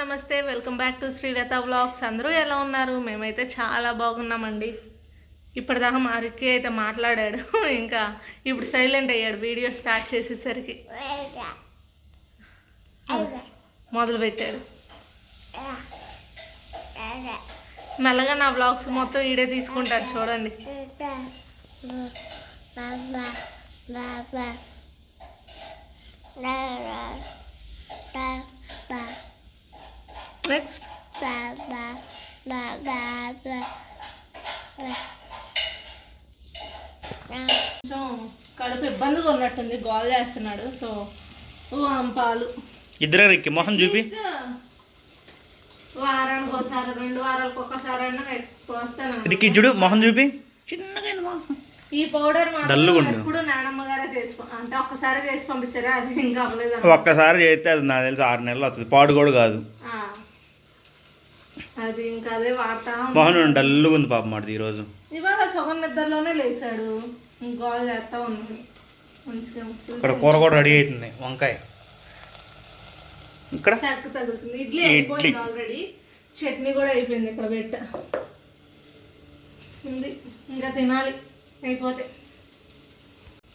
నమస్తే welcome back to Srilatha vlogs. అందరూ ఎలా ఉన్నారు? మేమైతే చాలా బాగున్నామండి. ఇప్పటిదాకా మా రిక్కి అయితే మాట్లాడాడు. ఇంకా ఇప్పుడు సైలెంట్ అయ్యాడు. వీడియో స్టార్ట్ చేసేసరికి. మొదలు పెట్టాడు. మెల్లగా నా వ్లాగ్స్ మొత్తం ఈడే తీసుకుంటారు చూడండి. నెక్స్ట్ కొంచెం కడుపు ఇబ్బందిగా ఉన్నట్టుంది గోల్ చేస్తున్నాడు. సో పాలు. ఇద్దరే రిక్కి మొహం చూపి. వారానికి ఒకసారి రెండు వారాలకు ఒకసారి అయినా పోస్తాను. రిక్కి చూడు మొహం చూపి. ఈ పౌడర్. ఎప్పుడు నానమ్మ గారే చేసి అంటే ఒక్కసారి చేసి పంపించారా? అది ఇంకా అవ్వలేదు ఒక్కసారి చేస్తే అది నాకు తెలిసి ఆరు నెలలు అవుతుంది. పాడు కూడా కాదు. అది ఇంకా అదే వాడతా ఉన్నా. మొహం డల్లుగా ఉంది పాప మాది ఈరోజు. ఇవాళ సగం నిద్రలోనే లేచాడు. గోల్ చేస్తా ఉన్నాడు మంచిగా ఇక్కడ కూర కూడా రెడీ అవుతుంది వంకాయ. ఇక్కడ? చెక్క తగులుతుంది. ఇడ్లీ ఇడ్లీ. అయిపోయింది ఆల్రెడీ చట్నీ కూడా అయిపోయింది ఇక్కడ పెట్ట. ఉంది. ఇంకా తినాలి. అయిపోతే.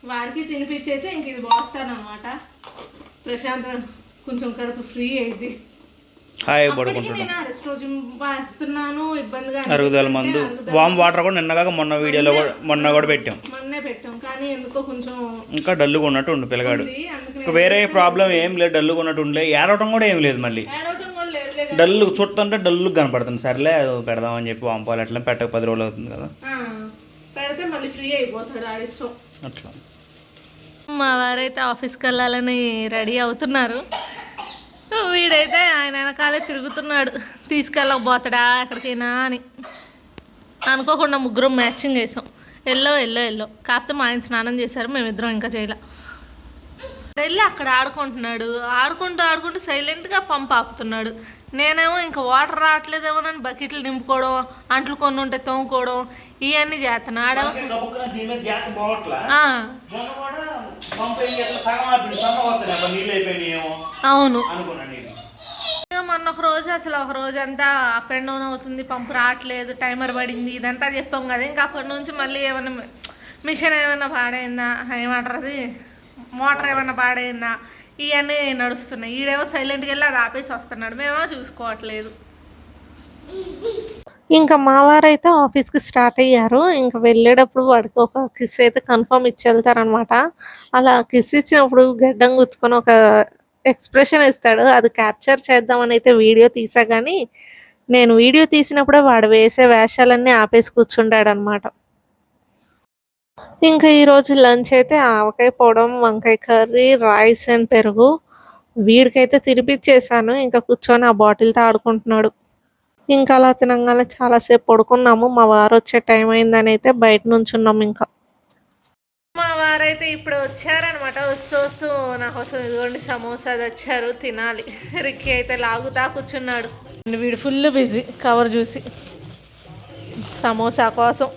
వాడికి తినిపించేసి ఇంక ఇది పోస్తాను అనమాట ప్రశాంత్ కొంచెం కడుపు ఫ్రీ అయింది హాయ్ అప్పటికి పడుకుంటున్నాం నేను అరెస్ట్రోజన్ వేస్తున్నాను ఇబ్బందిగా అరుగుదల. మందు వామ్ వాటర్ కూడా నిన్నగా మొన్న వీడియోలో కూడా మొన్న కూడా పెట్టాం. మొన్నే పెట్టాం కానీ ఎందుకో కొంచెం ఇంకా డల్లుగా ఉన్నట్టు ఉండు పిల్లగాడు. ఇంకా వేరే ప్రాబ్లం ఏం లేదు డల్లుగా ఉన్నట్టు ఉండలే. ఏడవటం కూడా ఏం లేదు మళ్ళీ. డల్లు చూస్తుంటే డల్లు కనపడుతుంది. సర్లే అది పెడదామని చెప్పి వాంపాలు అట్లా పెట్టక పది రోజులు అవుతుంది కదా. పెడితే మళ్ళీ ఫ్రీ అయిపోతాడు ఆడిష్టం అట్లా. మా వారైతే ఆఫీస్కి వెళ్ళాలని రెడీ అవుతున్నారు. వీడైతే ఆయన వెనకాలే తిరుగుతున్నాడు. తీసుకెళ్ళకపోతాడా ఎక్కడికైనా అని. అనుకోకుండా ముగ్గురం మ్యాచింగ్ వేసాం. Yellow yellow yellow. కాకపోతే మా ఆయన స్నానం చేశారు మేమిద్దరం ఇంకా చేయలే. వెళ్ళి అక్కడ ఆడుకుంటున్నాడు. ఆడుకుంటూ ఆడుకుంటూ సైలెంట్గా పంప్ ఆపుతున్నాడు. నేనేమో ఇంకా వాటర్ రావట్లేదేమోనని బకెట్లు నింపుకోవడం అంట్లు కొన్ని ఉంటే తోముకోవడం ఇవన్నీ చేస్తాను ఆడేమో ఆ, అవును. మొన్న ఒక రోజు అసలు ఒక రోజు అంతా అప్ అండ్ డౌన్ అవుతుంది పంపు రావట్లేదు టైమర్ పడింది ఇదంతా చెప్పాం కదా. ఇంకా అప్పటి నుంచి మళ్ళీ ఏమైనా మిషన్ ఏమైనా పాడైందా? ఏమంటారు అది? మోటార్ ఏమైనా పాడైందా? ఇవన్నీ నడుస్తున్నాయి. ఈడేమో సైలెంట్గా వెళ్ళి అది ఆపేసి వస్తున్నాడు. మేమేమో చూసుకోవట్లేదు. ఇంకా మా అయితే ఆఫీస్కి స్టార్ట్ అయ్యారు. ఇంకా వెళ్ళేటప్పుడు వాడికి ఒక కిస్ అయితే కన్ఫర్మ్ ఇచ్చి వెళ్తారనమాట అలా కిస్ ఇచ్చినప్పుడు గడ్డం గుచ్చుకొని ఒక ఎక్స్ప్రెషన్ ఇస్తాడు. అది క్యాప్చర్ చేద్దామని అయితే వీడియో తీసా కానీ నేను వీడియో తీసినప్పుడే వాడు వేసే వేషాలన్నీ ఆపేసి కూర్చుంటాడనమాట ఇంకా ఈరోజు లంచ్ అయితే ఆవకాయ పొడం వంకాయ కర్రీ రైస్ అండ్ పెరుగు. వీడికైతే తినిపించేశాను ఇంకా కూర్చొని ఆ బాటిల్తో ఆడుకుంటున్నాడు. ఇంకా అలా తినంగానే చాలాసేపు పడుకున్నాము. మా వారు వచ్చే టైం అయిందని అయితే బయట నుంచి ఉన్నాము ఇంకా. మా వారైతే ఇప్పుడు వచ్చారనమాట వస్తూ వస్తూ నా కోసం ఇదిగోండి సమోసా తెచ్చారు తినాలి. రిక్కి అయితే లాగుతా కూర్చున్నాడు. వీడు ఫుల్ బిజీ కవర్ చూసి. సమోసా కోసం.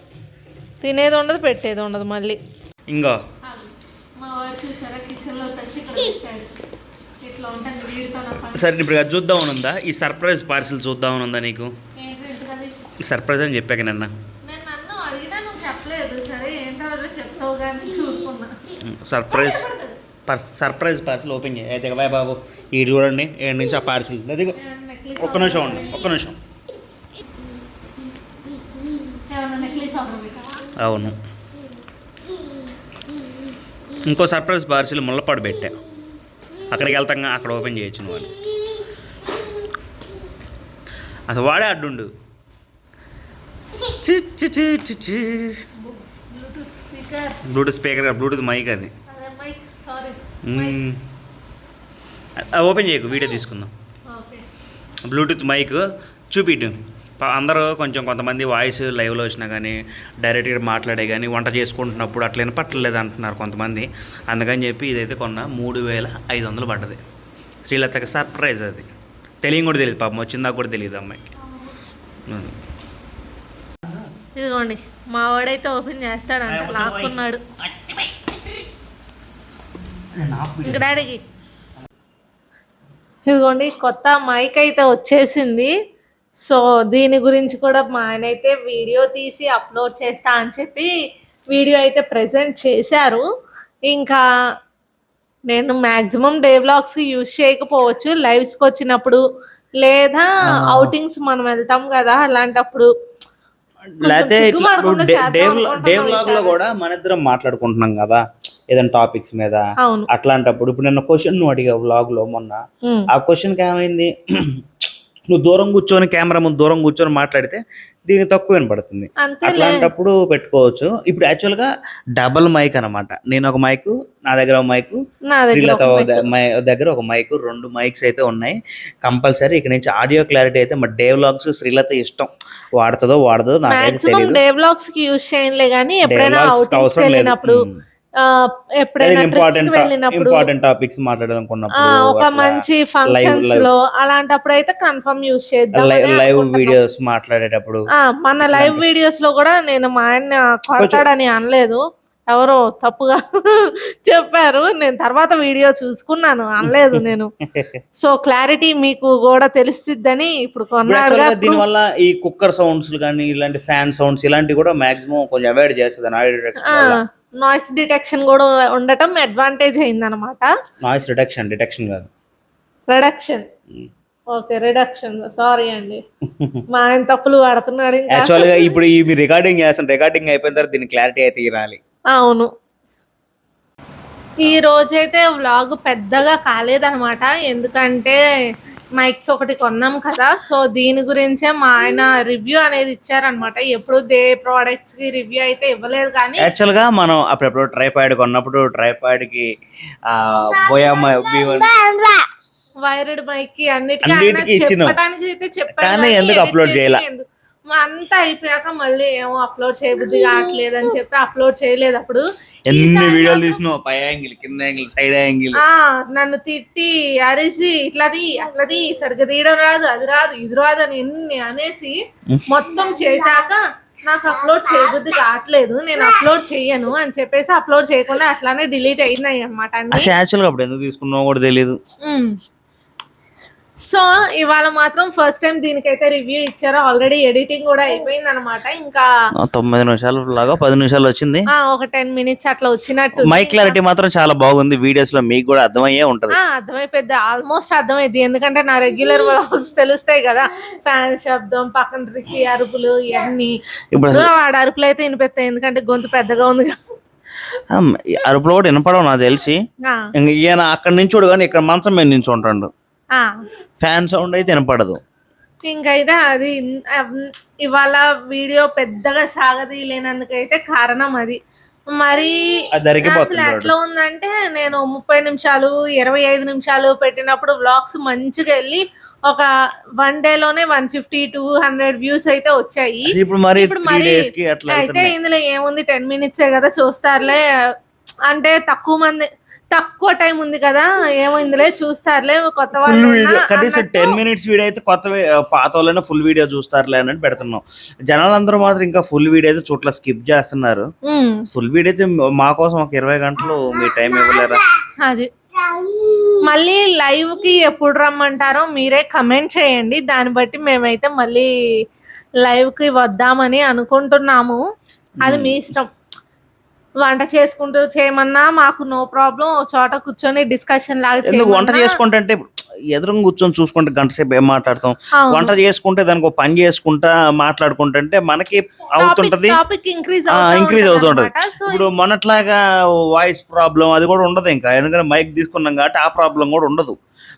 తినేది ఉండదు పెట్టేది ఉండదు మళ్ళీ. ఇంకా సరే ఇప్పుడు అది చూద్దామని ఉందా ఈ సర్ప్రైజ్ పార్సిల్ చూద్దామని ఉందా నీకు? సర్ప్రైజ్ అని చెప్పాక నిన్న. నేను నన్ను అడిగినా నువ్వు చెప్పలేదు. సరే ఏంటో అదో చెప్తావు కానీ చూసుకున్నా. సర్ప్రైజ్ పర్ సర్ప్రైజ్ పార్సిల్ ఓపెన్ చేయి. అయితే బాయ్ బాబు ఈ చూడండి ఏడు నుంచి ఆ పార్సిల్ అది ఒక్క నిమిషం ఉండి ఒక్క నిమిషం. అవును. ఇంకో సర్ప్రైజ్ పార్సిల్ ముళ్ళపాడు పెట్టా. అక్కడికి వెళ్తాం అక్కడ ఓపెన్ చేయొచ్చు నువ్వు అని అసలు వాడే అడ్డుండు. బ్లూటూత్ స్పీకర్ బ్లూటూత్ మైక్ అది. ఓపెన్ చేయకు వీడియో తీసుకుందాం. బ్లూటూత్ మైక్ చూపిటు. అందరూ కొంచెం కొంతమంది వాయిస్ లైవ్లో వచ్చినా కానీ డైరెక్ట్గా మాట్లాడే కానీ వంట చేసుకుంటున్నప్పుడు అట్లా వినపట్టలేదు అంటున్నారు కొంతమంది. అందుకని చెప్పి ఇదైతే కొన్న మూడు వేల ఐదు వందలు పడ్డది. శ్రీలతకి సర్ప్రైజ్ అది. తెలియని కూడా తెలియదు పాపం వచ్చిందాక కూడా తెలియదు అమ్మాయికి. ఇదిగోండి మా వాడైతే ఓపెన్ చేస్తాడంట లాక్కున్నాడు. ఇంక డాడీకి. ఇదిగోండి కొత్త మైక్ అయితే వచ్చేసింది. సో దీని గురించి కూడా మా ఆయన అయితే వీడియో తీసి అప్లోడ్ చేస్తా అని చెప్పి వీడియో అయితే ప్రజెంట్ చేశారు. ఇంకా నేను మ్యాక్సిమం డే వ్లాగ్స్కి యూజ్ చేయకపోవచ్చు. లైవ్స్కి వచ్చినప్పుడు లేదా అవుటింగ్స్ మనం వెళ్తాం కదా అలాంటప్పుడు. లేకపోతే డే లో. కూడా మన ఇద్దరం మాట్లాడుకుంటున్నాం కదా ఏదైనా టాపిక్స్ మీద. అవును. అట్లాంటప్పుడు ఇప్పుడు నిన్న క్వశ్చన్ నువ్వు అడిగావు వ్లాగ్లో మొన్న. ఆ క్వశ్చన్కి ఏమైంది? నువ్వు దూరం కూర్చొని కెమెరా ముందు దూరం కూర్చొని మాట్లాడితే దీనికి తక్కువ వినపడుతుంది అట్లాంటప్పుడు పెట్టుకోవచ్చు. ఇప్పుడు యాక్చువల్గా డబల్ మైక్ అన్నమాట. నేను ఒక మైక్ నా దగ్గర ఒక మైక్ శ్రీలత దగ్గర ఒక మైక్ రెండు మైక్స్ అయితే ఉన్నాయి. కంపల్సరీ ఇక్కడ నుంచి ఆడియో క్లారిటీ అయితే మా డే వ్లాగ్స్ శ్రీలత ఇష్టం. వాడుతుందో వాడదో మాక్సిమం తెలియదు డే వ్లాగ్స్కి యూజ్ చేయనులే కానీ ఎప్పుడైనా అవసరం లేదు. ఎప్పుడైనా ఇంపార్టెంట్ వెళ్ళినప్పుడు ఇంపార్టెంట్ టాపిక్స్ ఆ, మాట్లాడాలనుకున్నప్పుడు ఒక మంచి ఫంక్షన్స్. లో అలాంటప్పుడు అయితే కన్ఫర్మ్ యూజ్ చేద్దాం లైవ్ వీడియోస్ మాట్లాడేటప్పుడు మన లైవ్ వీడియోస్లో కూడా నేను మా ఆయన కొడతాడని అనలేదు. ఎవరో తప్పుగా చెప్పారు. నేను తర్వాత వీడియో చూసుకున్నాను. అనలేదు నేను. సో క్లారిటీ మీకు కూడా తెలుస్తుందని ఇప్పుడు కొన్నాడుగా దీని వల్ల ఈ కుక్కర్ సౌండ్స్ కానీ ఇలాంటి ఫ్యాన్ సౌండ్స్ ఇలాంటివి కూడా మాక్సిమం కొంచెం అవాయిడ్ చేస్తుంది ఆడియో నాయిస్ డిటెక్షన్ కూడా ఉండటం అడ్వాంటేజ్ అయిందనమాట నాయిస్ రిడక్షన్ డిటెక్షన్ కాదు. రిడక్షన్ ఓకే రిడక్షన్ సారీ అండి. మా ఆయన తప్పులు పడుతున్నాడు ఇంకా. యాక్చువల్గా ఇప్పుడు ఈ మీ రికార్డింగ్ చేస్తాం రికార్డింగ్ అయిపోయిన తర్వాత దీని క్లారిటీ అయితే ఇరాలి అవును. ఈ రోజైతే వ్లాగ్ పెద్దగా కాలేదనమాట ఎందుకంటే మైక్స్ ఒకటి కొన్నాం కదా సో దీని గురించే మా ఆయన రివ్యూ అనేది ఇచ్చారనమాట ఎప్పుడు దే ప్రోడక్ట్స్కి రివ్యూ అయితే ఇవ్వలేదు కానీ యాక్చువల్గా మనం అప్పుడప్పుడు ట్రైపాడ్ కొన్నప్పుడు ట్రైపాడ్కి బోయమ్మ వైర్డ్ మైక్కి అన్నిటికీ. చెప్పడానికి అయితే కానీ ఎందుకు చేసి చేయలా? అంతా అయిపోయాక మళ్ళీ ఏమో అప్లోడ్ చేయబుద్ధి కావట్లేదు అని చెప్పి అప్లోడ్ చేయలేదు అప్పుడు ఎన్ని వీడియోలు తీసినావు? పై యాంగిల్ కింద యాంగిల్ సైడ్ యాంగిల్? నన్ను తిట్టి అరిసి ఇట్లది అట్లది సరిగ్గా తీయడం రాదు అది రాదు ఇది రాదు అని ఎన్ని అనేసి మొత్తం చేశాక నాకు అప్లోడ్ చేయబుద్ధి కావట్లేదు నేను అప్లోడ్ చెయ్యను అని చెప్పేసి అప్లోడ్ చేయకుండా అట్లానే డిలీట్ అయినాయి అనమాట అసలు యాక్చువల్గా అప్పుడు ఎందుకు తీసుకున్నావు కూడా తెలియదు సో ఇవాళ మాత్రం ఫస్ట్ టైం దీనికైతే రివ్యూ ఇచ్చారు. ఆల్రెడీ ఎడిటింగ్ కూడా అయిపోయింది అనమాట ఇంకా తొమ్మిది నిమిషాలు లాగా పది నిమిషాలు వచ్చింది. ఆ, ఒక టెన్ మినిట్స్ అట్లా వచ్చినట్టు మైక్ క్లారిటీ మాత్రం చాలా బాగుంది. వీడియోస్లో మీకు కూడా అర్థమయ్యే ఉంటది. ఆ, అర్థమైపోద్ది ఆల్మోస్ట్ అర్థమైంది. ఎందుకంటే నా రెగ్యులర్ వ్లాగ్స్ తెలుస్తాయి కదా. ఫ్యాన్ శబ్దం పక్కన రిక్కి అరుపులు ఇవన్నీ. ఇప్పుడు వాడు అరుపులు అయితే వినిపిస్తాయి. ఎందుకంటే గొంతు పెద్దగా ఉంది కదా. ఈ అరుపులో కూడా వినపడవు నాకు తెలిసి. ఈయన అక్కడ నించోడు కానీ ఇక్కడ మంచం మీద నించుంటాడు. ఆ. ఫ్యాన్ సౌండ్ అయితే వినపడదు. ఇంకైతే అది ఇవాళ వీడియో పెద్దగా సాగదీయలేనందుకైతే కారణం అది. మరి అసలు ఎట్లా ఉందంటే నేను ముప్పై నిమిషాలు ఇరవై ఐదు నిమిషాలు పెట్టినప్పుడు వ్లాగ్స్ మంచిగా వెళ్ళి ఒక వన్ డే లోనే one fifty two hundred views అయితే వచ్చాయి. ఇప్పుడు మరి అయితే. ఇందులో ఏముంది? టెన్ మినిట్సే కదా చూస్తారులే. అంటే తక్కువ మంది తక్కువ టైం ఉంది కదా ఏమో ఇందులో చూస్తారులే కొత్త ఫుల్ వీడియో కనీసం టెన్ మినిట్స్ వీడియో అయితే కొత్త పాత వాళ్ళైనా ఫుల్ వీడియో చూస్తారులే అని పెడుతున్నాం. జనాలందరూ మాత్రం ఇంకా ఫుల్ వీడియో అయితే చోట్ల స్కిప్ చేస్తున్నారు. ఫుల్ వీడియో అయితే మా కోసం ఒక ఇరవై గంటలు మీ టైం ఇవ్వలేరా? అది. మళ్ళీ లైవ్కి ఎప్పుడు రమ్మంటారో మీరే కమెంట్ చేయండి. దాన్ని బట్టి మేమైతే మళ్ళీ లైవ్కి వద్దామని అనుకుంటున్నాము. అది మీ ఇష్టం. వంట చేసుకుంటూ చేయమన్నా మాకు నో ప్రాబ్లం చోట కూర్చొని డిస్కషన్ లాగా ఎందుకు వంట చేసుకుంటే ఎదురుగా కూర్చొని చూసుకుంటే గంట సేపు ఏం మాట్లాడతాం. వంట చేసుకుంటే దానికి ఒక పని చేసుకుంటా మాట్లాడుకుంటే మనకి అవుతుంటది. ఇంక్రీజ్ అవుతుంటది ఇప్పుడు మొన్నట్లాగా వాయిస్ ప్రాబ్లం అది కూడా ఉండదు ఇంకా. ఎందుకంటే మైక్ తీసుకున్నాం కాబట్టి ఆ ప్రాబ్లం కూడా ఉండదు.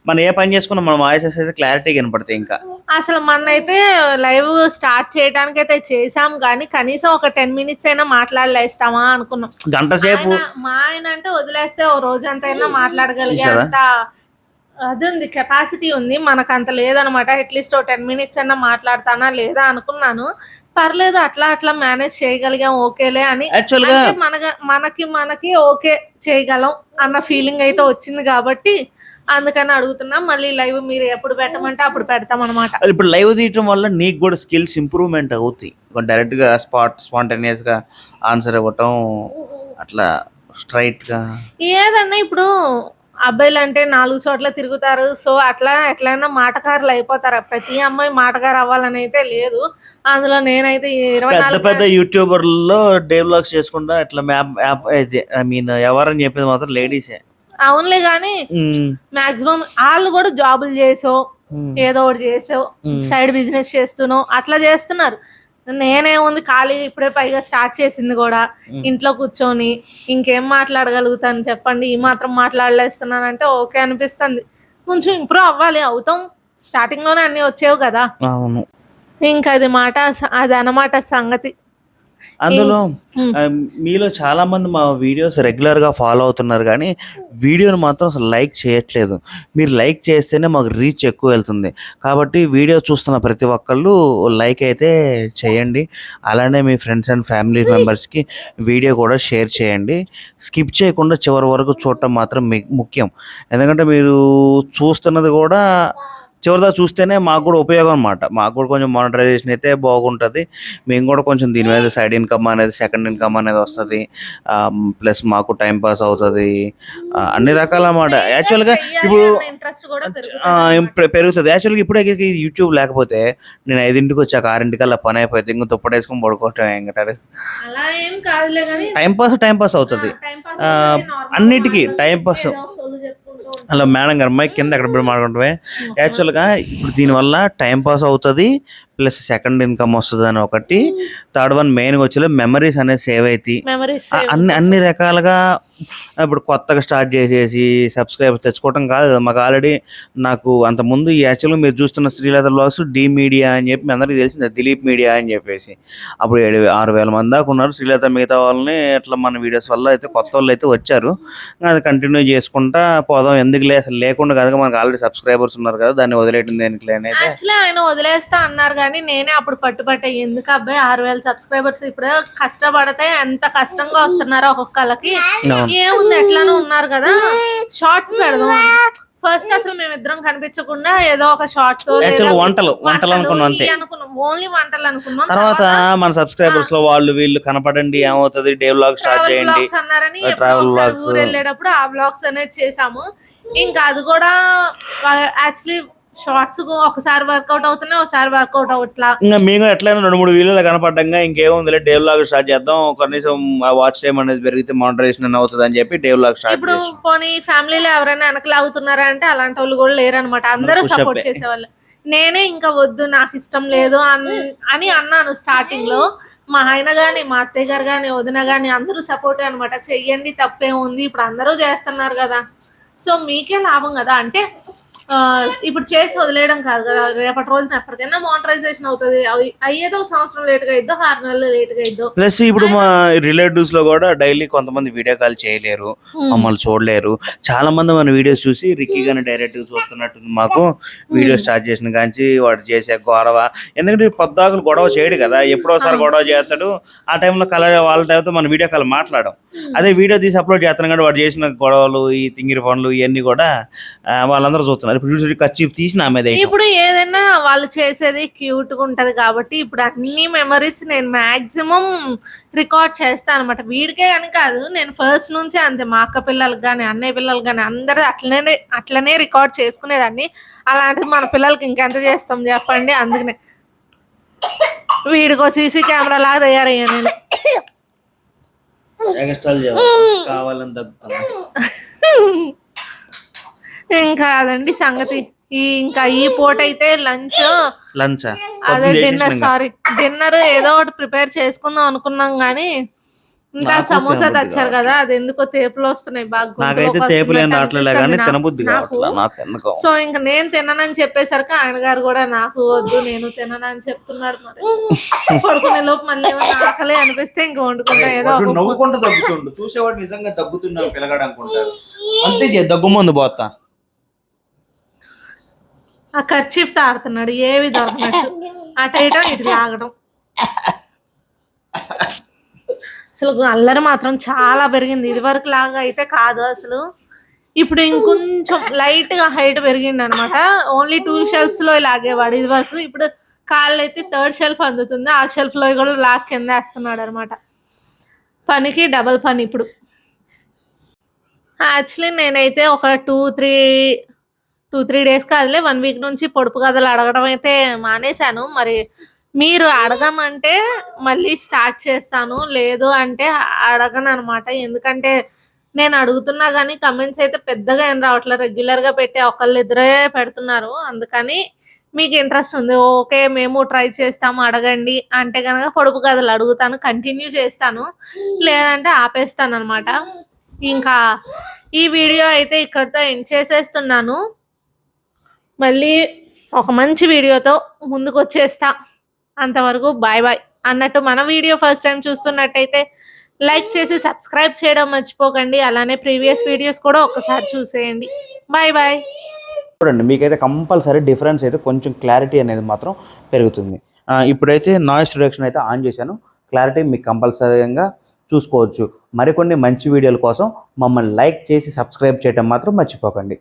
మనం ఏ పని చేసుకున్నా మన వాయిసెస్ అయితే క్లారిటీ కనపడతాయి ఇంకా. అసలు మొన్నైతే లైవ్ స్టార్ట్ చేయడానికి అయితే చేసాం కానీ కనీసం ఒక టెన్ మినిట్స్ అయినా మాట్లాడలేస్తామా అనుకున్నాం. గంట సేపు మా ఆయన అంటే వదిలేస్తే ఓ రోజంతా అయినా మాట్లాడగలిగే అది ఉంది కెపాసిటీ ఉంది. మనకు అంత లేదనమాట అట్లీస్ట్ ఓ టెన్ మినిట్స్ అయినా మాట్లాడతానా లేదా అనుకున్నాను. పర్లేదు అట్లా అట్లా మేనేజ్ చేయగలిగాం ఓకేలే అని. మన మనకి మనకి ఓకే చేయగలం అన్న ఫీలింగ్ అయితే వచ్చింది కాబట్టి అందుకని అడుగుతున్నాం. మళ్ళీ లైవ్ మీరు ఎప్పుడు పెట్టమంటే అప్పుడు పెడతాం అనమాట ఇప్పుడు లైవ్ తీయటం వల్ల నీకు కూడా స్కిల్స్ ఇంప్రూవ్మెంట్ అవుతాయి. డైరెక్ట్గా స్పాట్ స్పాంటేనియస్గా ఆన్సర్ ఇవ్వటం అట్లా స్ట్రైట్గా. ఏదన్నా ఇప్పుడు అబ్బాయిలు అంటే నాలుగు చోట్ల తిరుగుతారు. సో అట్లా ఎట్లయినా మాటకారులు అయిపోతారు. ప్రతి అమ్మాయి మాటగారు అవ్వాలని అయితే లేదు. అందులో నేనైతే ఇరవై పెద్ద పెద్ద యూట్యూబర్లలో డే బ్లాగ్స్ చేసుకుంటా ఇట్లా మ్యాప్ ఐ మీన్ ఎవరని చెప్పేది మాత్రం లేడీసే. అవునులే గాని మాక్సిమం వాళ్ళు కూడా జాబులు చేసో ఏదో ఒకటి చేసో సైడ్ బిజినెస్ చేస్తునో అట్లా చేస్తున్నారు. నేనేముంది ఖాళీ ఇప్పుడే పైగా స్టార్ట్ చేసింది కూడా. ఇంట్లో కూర్చొని ఇంకేం మాట్లాడగలుగుతాను చెప్పండి ఈ మాత్రం మాట్లాడలేస్తున్నానంటే ఓకే అనిపిస్తుంది. కొంచెం ఇంప్రూవ్ అవ్వాలి అవుతాం. స్టార్టింగ్లోనే అన్ని వచ్చేవి కదా. అవును. ఇంకా అది మాట అది అన్నమాట సంగతి. అందులో మీలో చాలా మంది మా వీడియోస్ రెగ్యులర్గా ఫాలో అవుతున్నారు కానీ వీడియోని మాత్రం అసలు లైక్ చేయట్లేదు. మీరు లైక్ చేస్తేనే మాకు రీచ్ ఎక్కువ వెళ్తుంది. కాబట్టి వీడియో చూస్తున్న ప్రతి ఒక్కళ్ళు లైక్ అయితే చేయండి. అలానే మీ ఫ్రెండ్స్ అండ్ ఫ్యామిలీ మెంబర్స్కి వీడియో కూడా షేర్ చేయండి. స్కిప్ చేయకుండా చివరి వరకు చూడటం మాత్రం ముఖ్యం. ఎందుకంటే మీరు చూస్తున్నది కూడా చివరిదా చూస్తేనే మాకు కూడా ఉపయోగం అనమాట మాకు కూడా కొంచెం మానిటరైజేషన్ అయితే బాగుంటుంది. మేము కూడా కొంచెం దీని మీద సైడ్ ఇన్కమ్ అనేది సెకండ్ ఇన్కమ్ అనేది వస్తుంది. ప్లస్ మాకు టైం పాస్ అవుతుంది. అన్ని రకాల అన్నమాట. యాక్చువల్గా ఇప్పుడు పెరుగుతుంది యాక్చువల్గా ఇప్పుడే ఇది యూట్యూబ్ లేకపోతే నేను ఐదింటికి వచ్చాక ఆరింటికల్లా పని అయిపోయింది ఇంకా దుప్పటేసుకొని పడుకోవటం ఇంకా తడు. అలా ఏం కానీ టైం పాస్ టైం పాస్ అవుతుంది. అన్నిటికీ టైం పాస్ అలా మేడం గారు అమ్మాయి కింద ఎక్కడ పెట్టి మాట్లాడుకుంటే యాక్చువల్గా ఇప్పుడు దీనివల్ల టైం పాస్ అవుతుంది ప్లస్ సెకండ్ ఇన్కమ్ వస్తుంది అని ఒకటి థర్డ్ వన్ మెయిన్గా వచ్చే మెమరీస్ అనేది సేవ్ అవుతాయి అన్ని అన్ని రకాలుగా ఇప్పుడు కొత్తగా స్టార్ట్ చేసేసి సబ్స్క్రైబర్ తెచ్చుకోవటం కాదు కదా. మాకు ఆల్రెడీ నాకు అంత ముందు యాక్చువల్గా మీరు చూస్తున్న శ్రీలత బ్లాగ్స్ డి మీడియా అని చెప్పి మీ అందరికీ తెలిసింది దిలీప్ మీడియా అని చెప్పేసి. అప్పుడు ఏడు ఆరు వేల మంది దాకా ఉన్నారు. శ్రీలత మిగతా వాళ్ళని ఇట్లా మన వీడియోస్ వల్ల అయితే కొత్త వాళ్ళు అయితే వచ్చారు. అది కంటిన్యూ చేసుకుంటా పోదాం. ఎందుకు లే లేకుండా కదా మనకు ఆల్రెడీ సబ్స్క్రైబర్స్ ఉన్నారు కదా దాన్ని వదిలేయటం దేనికి ఆయన వదిలేస్తా అన్నారు కానీ నేనే అప్పుడు పట్టుపట్టే ఎందుకు అబ్బాయి ఆరు వేల సబ్స్క్రైబర్స్ ఇప్పుడు కష్టపడితే ఎంత కష్టంగా వస్తున్నారో ఒక్కొక్కళ్ళకి ఏముంది ఎట్లానో ఉన్నారు కదా. షార్ట్స్ పెడదాం. ఫస్ట్ అసలు మేమిద్దరం కనిపించకుండా ఏదో ఒక షార్ట్స్ వంటలు వంటలు అనుకున్నాం అంతే. ఓన్లీ వంటలు అనుకున్నాం. తర్వాత మన సబ్స్క్రైబర్స్లో వాళ్ళు వీళ్ళు కనపడండి ఏమవుతుంది డే వ్లాగ్ స్టార్ట్ ట్రావెల్ చేయండి. అన్నారని ఒకసారి vlogs. ఊరు వెళ్ళేటప్పుడు ఆ బ్లాగ్స్ అనేది చేసాము ఇంకా అది కూడా యాక్చువల్లీ షార్ట్స్ ఒకసారి వర్కౌట్ అవుతున్నాయి ఒకసారి వర్కౌట్ అవట్లా ఇంకా మేము ఎట్లయినా రెండు మూడు వీడియోలు కనపడ్డంగా ఇంకేముంది డే వ్లాగ్ స్టార్ట్ చేద్దాం. కనీసం వాచ్ టైం అనేది పెరిగితే మానిటరేషన్ అని అవుతుంది అని చెప్పి డే వ్లాగ్ స్టార్ట్ ఇప్పుడు పోనీ ఫ్యామిలీలో ఎవరైనా వెనకలాగుతున్నారా అంటే అలాంటి వాళ్ళు కూడా లేరనమాట అందరూ. సపోర్ట్ చేసేవాళ్ళు. నేనే ఇంకా వద్దు నాకు ఇష్టం లేదు అన్- అని అన్నాను స్టార్టింగ్లో. మా ఆయన గాని మా అత్తయ్య గారు గాని వదిన గాని అందరూ సపోర్ట్ అనమాట చెయ్యండి తప్పేముంది ఇప్పుడు అందరూ చేస్తున్నారు కదా. సో మీకే లాభం కదా. అంటే ఇప్పుడు చేసి వదిలేయడం కాదు కదా రేపటి రోజున ఎప్పటికైనా మోనటరైజేషన్ అవుతుంది. అవి అయ్యేదో సంవత్సరం లేట్గా అయిద్దో ఆరు నెలలు లేట్గా అయిద్దో. ప్లస్ ఇప్పుడు మా రిలేటివ్స్లో కూడా డైలీ కొంతమంది వీడియో కాల్ చేయలేరు మమ్మల్ని చూడలేరు. చాలా మంది మన వీడియోస్ చూసి రిక్కీ గాని డైరెక్ట్గా చూస్తున్నట్టు మాకు వీడియో స్టార్ట్ చేసిన కాంచి వాడు చేసే గొడవ. ఎందుకంటే పొద్దాకులు గొడవ చేయడు కదా ఎప్పుడోసారి గొడవ చేస్తాడు. ఆ టైంలో కల వాళ్ళ టైంతో మన వీడియో కాల్ మాట్లాడడం. అదే వీడియో తీసి అప్లోడ్ చేస్తాను కానీ వాడు చేసిన గొడవలు ఈ తింగిరి పనులు ఇవన్నీ కూడా వాళ్ళందరూ చూస్తున్నారు. ఇప్పుడు చూసి ఖర్చు తీసి నా మీద వేయటం. ఇప్పుడు ఏదైనా వాళ్ళు చేసేది క్యూట్గా ఉంటది కాబట్టి ఇప్పుడు అన్ని మెమరీస్ నేను మాక్సిమం రికార్డ్ చేస్తాను అనమాట వీడికే అని కాదు నేను ఫస్ట్ నుంచే అంతే. మా అక్క పిల్లలకి కానీ అన్నయ్య పిల్లలకి కానీ అందరూ అట్లనే అట్లనే రికార్డ్ చేసుకునేదాన్ని. అలాంటిది మన పిల్లలకి ఇంకెంత చేస్తాం చెప్పండి అందుకనే. వీడికో సీసీ కెమెరా లాగా తయారయ్యా నేను. కావాలని తగ్గుతాను ఇంకా అదండి సంగతి. ఈ ఇంకా ఈ పూట అయితే లంచ్. లంచ్? అదే డిన్నర్ సారీ. డిన్నర్ ఏదో ఒకటి ప్రిపేర్ చేసుకుందాం అనుకున్నాం గానీ ఇంకా సమోసా తెచ్చారు కదా అది ఎందుకో తేపులు వస్తున్నాయి. బాగా కానీ సో ఇంకా నేను తిననని చెప్పేసరికి ఆయన గారు కూడా నాకు వద్దు నేను తిననని చెప్తున్నాడు మరి. పడుకునే లోపు మళ్ళీ ఆకలి అనిపిస్తే ఇంకా వండుకుంటా ఏదో నవ్వుకుంటూ దగ్గుతుండు చూసేవాడు నిజంగా దగ్గుతున్నావు పిల్లగాడు అనుకుంటారు. అంతే దగ్గు ముందు పోతా. ఆ ఖర్చీఫ్ తాడుతున్నాడు ఏవి దొరకనట్టు. అటు ఇయటం ఇటు లాగడం. అసలు అల్లరి మాత్రం చాలా పెరిగింది. ఇది వరకు లాగా అయితే కాదు అసలు. ఇప్పుడు ఇంకొంచెం లైట్గా హైట్ పెరిగింది అనమాట ఓన్లీ టూ షెల్ఫ్స్లో లాగేవాడు ఇది వరకు. ఇప్పుడు కాళ్ళు అయితే థర్డ్ షెల్ఫ్ అందుతుంది. ఆ షెల్ఫ్లో కూడా లాక్ కింద వేస్తున్నాడు అనమాట పనికి డబల్ పని ఇప్పుడు. యాక్చువల్లీ నేనైతే ఒక two three two three days కాదులే వన్ వీక్ నుంచి పొడుపు కథలు అడగడం అయితే మానేశాను. మరి మీరు అడగమంటే మళ్ళీ స్టార్ట్ చేస్తాను. లేదు అంటే అడగను అనమాట ఎందుకంటే నేను అడుగుతున్నా కానీ కమెంట్స్ అయితే పెద్దగా ఏం రావట్లేదు రెగ్యులర్గా పెట్టే ఒకళ్ళు ఇద్దరే పెడుతున్నారు. అందుకని మీకు ఇంట్రెస్ట్ ఉంది. ఓకే మేము ట్రై చేస్తాము అడగండి. అంటే కనుక పొడుపు కథలు అడుగుతాను కంటిన్యూ చేస్తాను. లేదంటే ఆపేస్తాను అనమాట ఇంకా ఈ వీడియో అయితే ఇక్కడితో ఎండ్ చేసేస్తున్నాను. మళ్ళీ ఒక మంచి వీడియోతో ముందుకు వచ్చేస్తా అంతవరకు బాయ్ బాయ్. అన్నట్టు మన వీడియో ఫస్ట్ టైం చూస్తున్నట్టయితే లైక్ చేసి సబ్స్క్రైబ్ చేయడం మర్చిపోకండి. అలానే ప్రీవియస్ వీడియోస్ కూడా ఒకసారి చూసేయండి. Bye bye. చూడండి మీకైతే కంపల్సరీ డిఫరెన్స్ అయితే కొంచెం క్లారిటీ అనేది మాత్రం పెరుగుతుంది. ఇప్పుడైతే నాయిస్ రిడక్షన్ అయితే ఆన్ చేశాను. క్లారిటీ మీకు కంపల్సరీగా చూసుకోవచ్చు. మరికొన్ని మంచి వీడియోల కోసం మమ్మల్ని లైక్ చేసి సబ్స్క్రైబ్ చేయడం మాత్రం మర్చిపోకండి.